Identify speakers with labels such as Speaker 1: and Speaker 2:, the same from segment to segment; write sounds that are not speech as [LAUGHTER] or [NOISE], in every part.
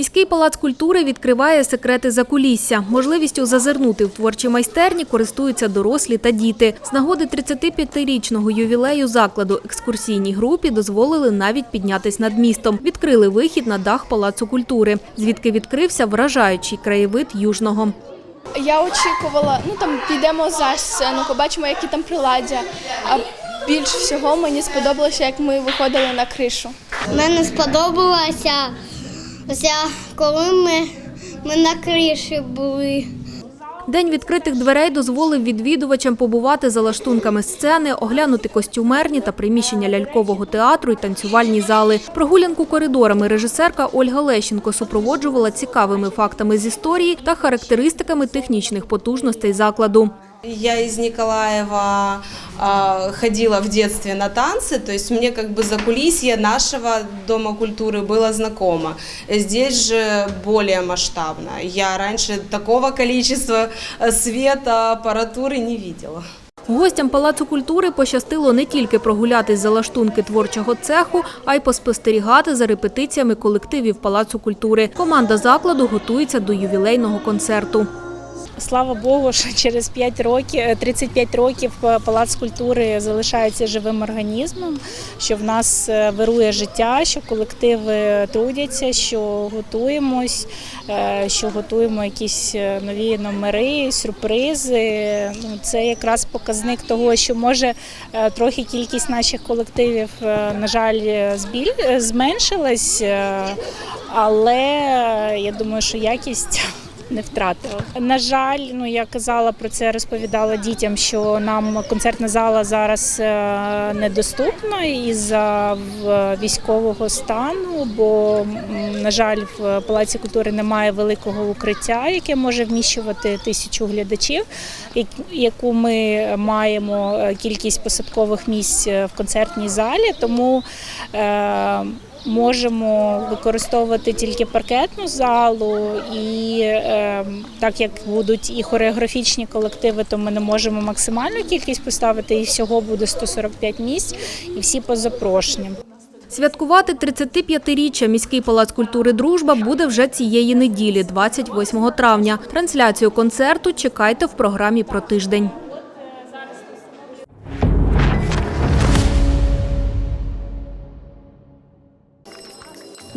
Speaker 1: Міський палац культури відкриває секрети закулісся. Можливістю зазирнути в творчі майстерні користуються дорослі та діти. З нагоди 35-річного ювілею закладу екскурсійній групі дозволили навіть піднятись над містом. Відкрили вихід на дах палацу культури, звідки відкрився вражаючий краєвид Южного.
Speaker 2: Я очікувала, ну там підемо за сцену, побачимо, які там приладдя. А більш всього мені сподобалося, як ми виходили на кришу.
Speaker 3: Мені сподобалося, ося, коли ми, ми на криші були.
Speaker 1: День відкритих дверей дозволив відвідувачам побувати за лаштунками сцени, оглянути костюмерні та приміщення лялькового театру і танцювальні зали. Прогулянку коридорами режисерка Ольга Лещенко супроводжувала цікавими фактами з історії та характеристиками технічних потужностей закладу.
Speaker 4: Я из Николаева а, ходила в детстве на танцы, то есть мне как бы закулисье нашего Дома культуры было знакомо. Здесь же более масштабно. Я раньше такого количества э, света, аппаратуры не видела.
Speaker 1: Гостям палацу культури пощастило не тільки прогулятись за лаштунки творчого цеху, а й поспостерігати за репетиціями колективів палацу культури. Команда закладу готується до ювілейного концерту.
Speaker 5: Слава Богу, що через 5 років, е, 35 років е, Палац культури залишається живим організмом, що в нас е, вирує життя, що колективи трудяться, що готуємось, е, що готуємо якісь е, нові номери, сюрпризи. Ну, Це якраз показник того, що може е, трохи кількість наших колективів, е, на жаль, е, зменшилась, е, але е, я думаю, що якість не втратила. На жаль, ну я казала про це, розповідала дітям, що нам концертна зала зараз е, недоступна із-за військового стану, бо на жаль, в палаці культури немає великого укриття, яке може вміщувати тисячу глядачів, яку ми маємо е, кількість посадкових місць е, в концертній залі. Тому Можемо використовувати тільки паркетну залу, і е, так як будуть і хореографічні колективи, то ми не можемо максимальну кількість поставити, і всього буде 145 місць, і всі по запрошенням.
Speaker 1: Святкувати 35-річчя міський палац культури Дружба буде вже цієї неділі, 28 травня. Трансляцію концерту чекайте в програмі про тиждень.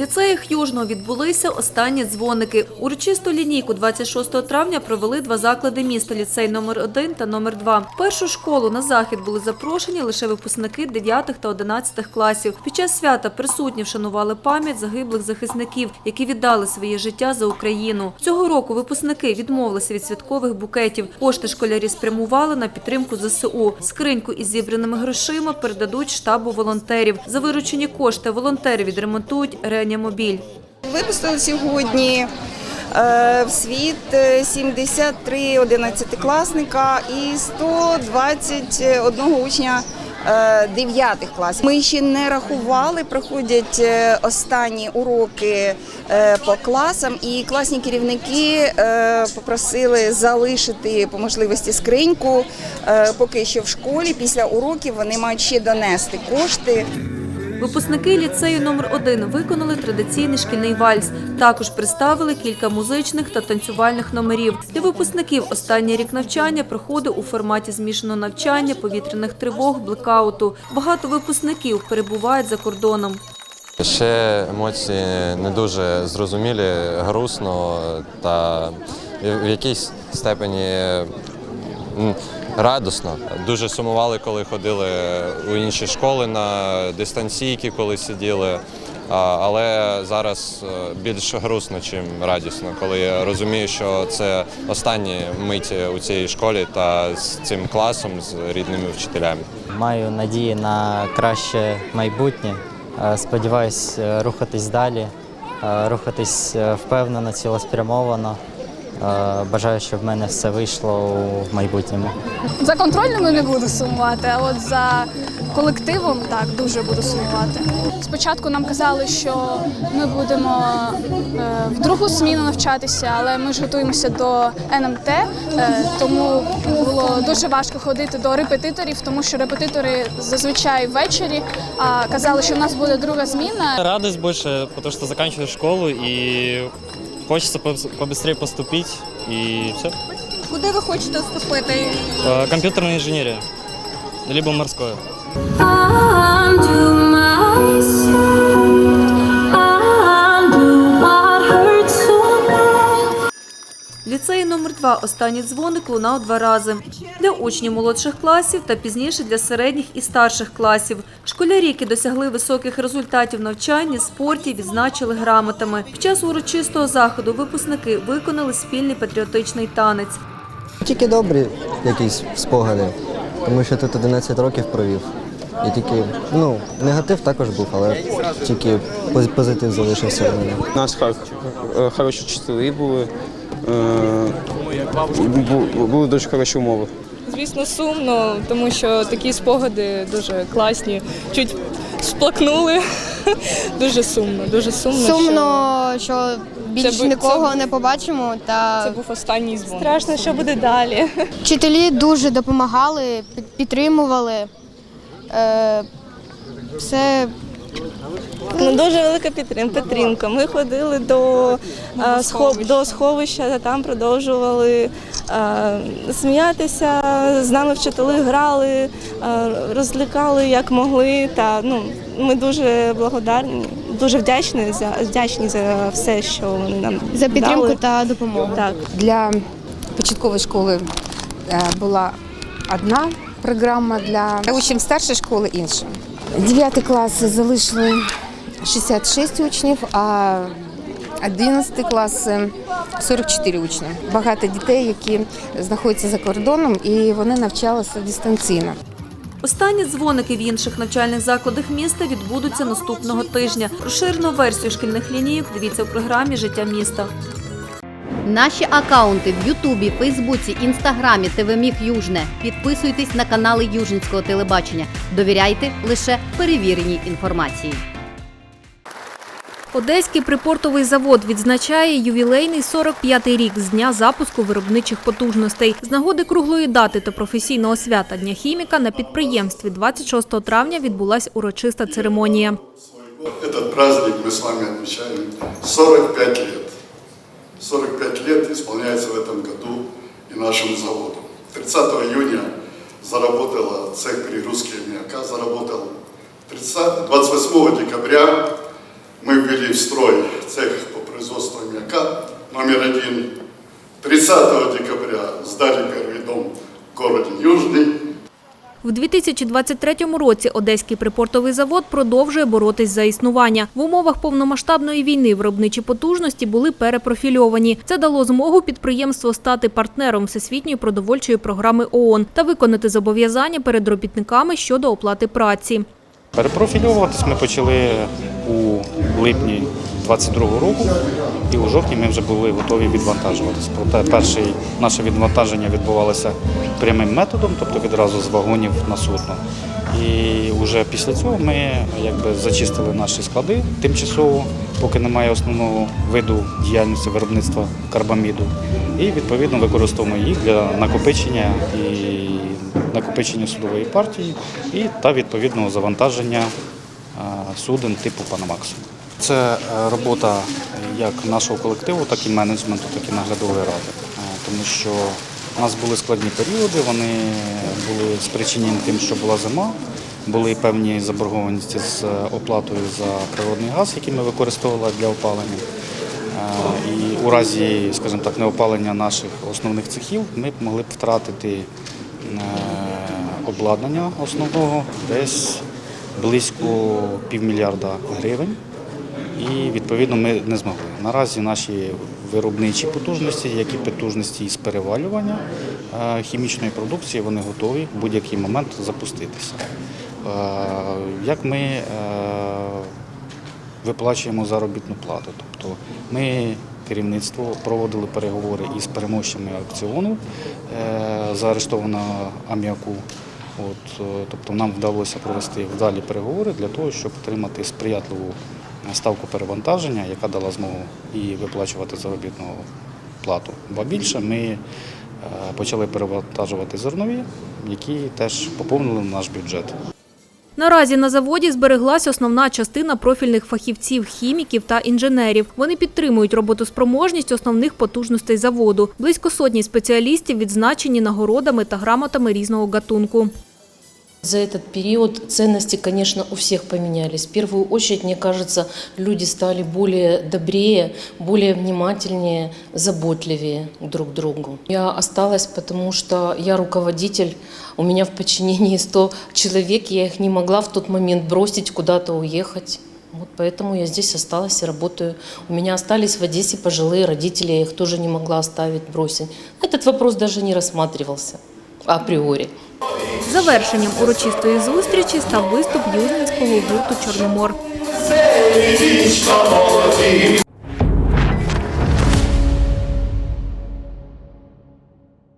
Speaker 1: Ліцеях Южного відбулися останні дзвоники. Урочисту лінійку 26 травня провели два заклади міста – ліцей номер 1 та номер 2. В першу школу на захід були запрошені лише випускники 9 та 11 класів. Під час свята присутні вшанували пам'ять загиблих захисників, які віддали своє життя за Україну. Цього року випускники відмовилися від святкових букетів. Кошти школярі спрямували на підтримку ЗСУ. Скриньку із зібраними грошима передадуть штабу волонтерів. За виручені кошти волонтери відремонтують реанімобіль.
Speaker 6: Випустили сьогодні е, в світ е, 73 одинадцятикласника і 121 учня е, дев'ятих класів. Ми ще не рахували, проходять е, останні уроки е, по класам, і класні керівники е, попросили залишити по можливості скриньку е, поки що в школі. Після уроків вони мають ще донести кошти.
Speaker 1: Випускники ліцею номер 1 виконали традиційний шкільний вальс. Також представили кілька музичних та танцювальних номерів. Для випускників останній рік навчання проходив у форматі змішаного навчання, повітряних тривог, блекауту. Багато випускників перебувають за кордоном.
Speaker 7: Ще емоції не дуже зрозумілі, грустно та в якійсь степені м, радісно. Дуже сумували, коли ходили у інші школи на дистанційки, коли сиділи. Але зараз е, більш грустно, ніж радісно, коли я розумію, що це останні миті у цій школі та з цим класом, з рідними вчителями.
Speaker 8: Маю надії на краще майбутнє. Е, Сподіваюсь е, рухатись далі, рухатись впевнено, цілеспрямовано. Е, Бажаю, щоб в мене все вийшло у майбутньому.
Speaker 9: За контрольними не буду сумувати, а от за колективом так дуже буду сумувати. Спочатку нам казали, що ми будемо е, в другу зміну навчатися, але ми ж готуємося до НМТ, е, тому було дуже важко ходити до репетиторів, тому що репетитори зазвичай ввечері. А казали, що в нас буде друга зміна.
Speaker 10: Радость больше, потому что заканчиваю школу и хочется побыстрее поступить и все.
Speaker 1: Куди ви хочете вступити?
Speaker 10: Компьютерная инженерия, либо морское.
Speaker 1: Ліцеї номер 2 останній дзвоник лунав два рази. Для учнів молодших класів та пізніше для середніх і старших класів. Школярі, які досягли високих результатів в навчанні, спорті, відзначили грамотами. Під час урочистого заходу випускники виконали спільний патріотичний танець.
Speaker 11: Тільки добрі якісь спогади, тому що тут 11 років провів. І тільки, ну, негатив також був, але тільки позитив залишився в мене.
Speaker 12: У нас е, хороші вчителі були, бу- були дуже хороші умови.
Speaker 13: Звісно, сумно, тому що такі спогади дуже класні. Чуть сплакнули. [LAUGHS] Дуже сумно, дуже сумно.
Speaker 2: Сумно, що більш
Speaker 13: Це
Speaker 2: нікого
Speaker 13: це-
Speaker 2: не побачимо. Та
Speaker 13: це був останній дзвон.
Speaker 5: Страшно, що буде далі. [LAUGHS]
Speaker 2: вчителі дуже допомагали, підтримували. Е, Все
Speaker 13: Ну, дуже велика підтримка. підтримка. Ми ходили до, а, схов, до сховища, там продовжували а, сміятися. З нами вчителі грали, а, розлікали як могли. Та ну ми дуже благодарні, дуже вдячні за вдячні за все, що вони нам
Speaker 2: за підтримку
Speaker 13: дали.
Speaker 2: та допомогу.
Speaker 13: Так.
Speaker 14: Для початкової школи е, була одна програма, для учнів старшої школи інша. Дев'ятий клас залишили 66 учнів, а 11 клас е, 44 учні. Багато дітей, які знаходяться за кордоном, і вони навчалися дистанційно.
Speaker 1: Останні дзвоники в інших навчальних закладах міста відбудуться наступного тижня. Розширену версію шкільних лінійок дивіться у програмі Життя міста.
Speaker 15: Наші акаунти в Ютубі, Фейсбуці, Інстаграмі, ТВ Міг Южне. Підписуйтесь на канали Южницького телебачення. Довіряйте лише перевіреній інформації.
Speaker 1: Одеський припортовий завод відзначає ювілейний 45-й рік з дня запуску виробничих потужностей. З нагоди круглої дати та професійного свята Дня хіміка на підприємстві 26 травня відбулася урочиста церемонія.
Speaker 16: Этот праздник мы с вами отмечаем 45 лет. 45 лет исполняется в этом году и нашему заводу. 30 июня заработала цех перегрузки аммиака, заработал 30, 28 декабря мы ввели в строй цех по производству аммиака номер один. 30 декабря сдали первый дом в городе.
Speaker 1: В 2023 році Одеський припортовий завод продовжує боротись за існування. В умовах повномасштабної війни виробничі потужності були перепрофільовані. Це дало змогу підприємству стати партнером Всесвітньої продовольчої програми ООН та виконати зобов'язання перед робітниками щодо оплати праці.
Speaker 10: Перепрофільовуватись ми почали у липні 22-го року, і у жовтні ми вже були готові відвантажуватись. Проте перше наше відвантаження відбувалося прямим методом, тобто відразу з вагонів на судно. І вже після цього ми якби зачистили наші склади тимчасово, поки немає основного виду діяльності виробництва карбаміду. І відповідно використовуємо їх для накопичення і накопичення судової партії і та відповідного завантаження суден типу Панамаксу. Це е, робота як нашого колективу, так і менеджменту, так і наглядової ради, Е, тому що у нас були складні періоди, вони були спричинені тим, що була зима. Були певні заборгованості з оплатою за природний газ, який ми використовували для опалення. Е, І у разі, скажімо так, неопалення наших основних цехів ми б могли б втратити е, обладнання основного десь близько півмільярда гривень. І відповідно ми не змогли. Наразі наші виробничі потужності, як і потужності із перевалювання е, хімічної продукції, вони готові в будь-який момент запуститися. Е, Як ми е, виплачуємо заробітну плату? Тобто ми керівництво проводили переговори із переможцями аукціону заарештованого аміаку. От, тобто нам вдалося провести вдалі переговори для того, щоб отримати сприятливу ставку перевантаження, яка дала змогу і виплачувати заробітну плату. Ба більше ми е, почали перевантажувати зернові, які теж поповнили наш бюджет.
Speaker 1: Наразі на заводі збереглася основна частина профільних фахівців, хіміків та інженерів. Вони підтримують роботоспроможність основних потужностей заводу. Близько сотні спеціалістів відзначені нагородами та грамотами різного гатунку.
Speaker 17: За этот период ценности, конечно, у всех поменялись. В первую очередь, мне кажется, люди стали более добрее, более внимательнее, заботливее друг к другу. Я осталась, потому что я руководитель, у меня в подчинении 100 человек, я их не могла в тот момент бросить, куда-то уехать. Вот поэтому я здесь осталась и работаю. У меня остались в Одессе пожилые родители, я их тоже не могла оставить, бросить. Этот вопрос даже не рассматривался априорі.
Speaker 1: Завершенням урочистої зустрічі став виступ южненського гурту Чорномор.